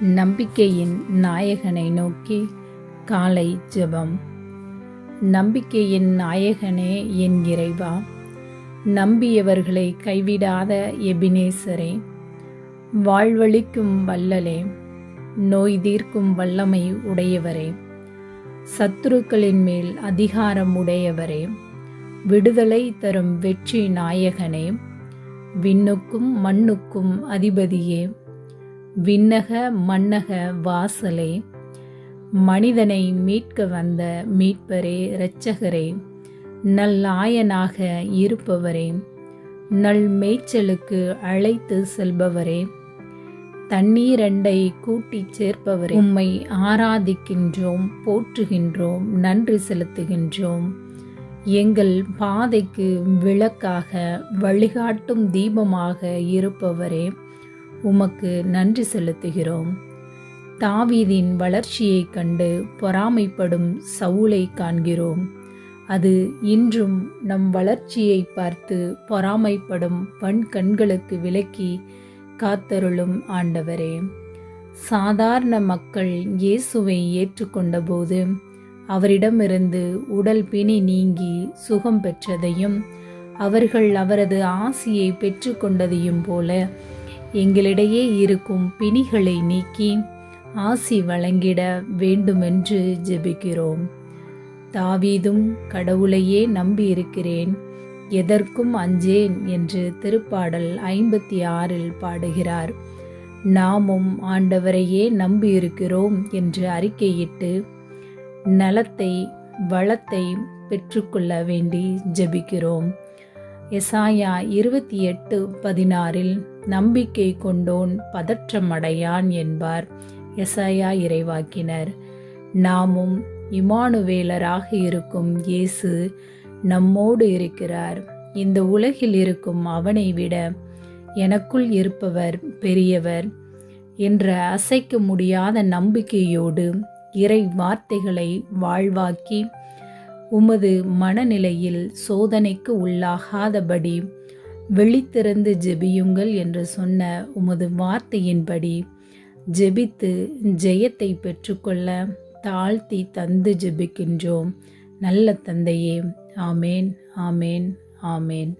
நம்பிக்கையின் நாயகனை நோக்கி காலை ஜெபம். நம்பிக்கையின் நாயகனே என் இறைவா நம்பியவர்களை கைவிடாத எபினேசரே வாழ்வழிக்கும் வல்லலே நோய் தீர்க்கும் வல்லமை உடையவரே சத்துருக்களின் மேல் அதிகாரம் உடையவரே விடுதலை தரும் வெற்றி நாயகனே விண்ணுக்கும் மண்ணுக்கும் அதிபதியே விண்ணக மன்னக வாசலே மனிதனை மீட்க வந்த மீட்பரே இரட்சகரே நல்லாயனாக இருப்பவரே நல் மேய்ச்சலுக்கு அழைத்து செல்பவரே தண்ணீரண்டை கூட்டிச் சேர்ப்பவரே. உம்மை ஆராதிக்கின்றோம் போற்றுகின்றோம் நன்றி செலுத்துகின்றோம். எங்கள் பாதைக்கு விளக்காக வழிகாட்டும் தீபமாக இருப்பவரே உமக்கு நன்றி செலுத்துகிறோம். தாவீதின் வளர்ச்சியைக் கண்டு பொறாமைப்படும் சவுலை காண்கிறோம். அது இன்றும் நம் வளர்ச்சியை பார்த்து பொறாமைப்படும் பண் கண்களுக்கு விலக்கி காத்தருளும் ஆண்டவரே. சாதாரண மக்கள் இயேசுவை ஏற்றுக்கொண்டபோது அவரிடமிருந்து உடல் பிணி நீங்கி சுகம் பெற்றதையும் அவர்கள் அவரது ஆசியை பெற்றுக்கொண்டதையும் போல எங்களிடையே இருக்கும் பிணிகளை நீக்கி ஆசி வழங்கிட வேண்டுமென்று ஜெபிக்கிறோம். தாவீதும் கடவுளையே நம்பியிருக்கிறேன் எதற்கும் அஞ்சேன் என்று திருப்பாடல் ஐம்பத்தி ஆறில் பாடுகிறார். நாமும் ஆண்டவரையே நம்பியிருக்கிறோம் என்று அறிக்கையிட்டு நலத்தை வளத்தை பெற்றுக்கொள்ள வேண்டி ஜெபிக்கிறோம். எசாயா இருபத்தி எட்டு பதினாறில் நம்பிக்கை கொண்டோன் பதற்றமடையான் என்பார். எசாயா இறைவாக்கினர் நாமும் இமானுவேலராக இருக்கும் இயேசு நம்மோடு இருக்கிறார். இந்த உலகில் இருக்கும் அவனை விட எனக்குள் இருப்பவர் பெரியவர் என்ற அசைக்க முடியாத நம்பிக்கையோடு இறை வார்த்தைகளை வாழ்வாக்கி உமது மனநிலையில் சோதனைக்கு உள்ளாகாதபடி வெளித்திறந்து ஜெபியுங்கள் என்று சொன்ன உமது வார்த்தையின்படி ஜெபித்து ஜெயத்தை பெற்றுக்கொள்ள தாழ்த்தி தந்து ஜெபிக்கின்றோம். நல்ல தந்தையே ஆமேன் ஆமேன் ஆமேன்.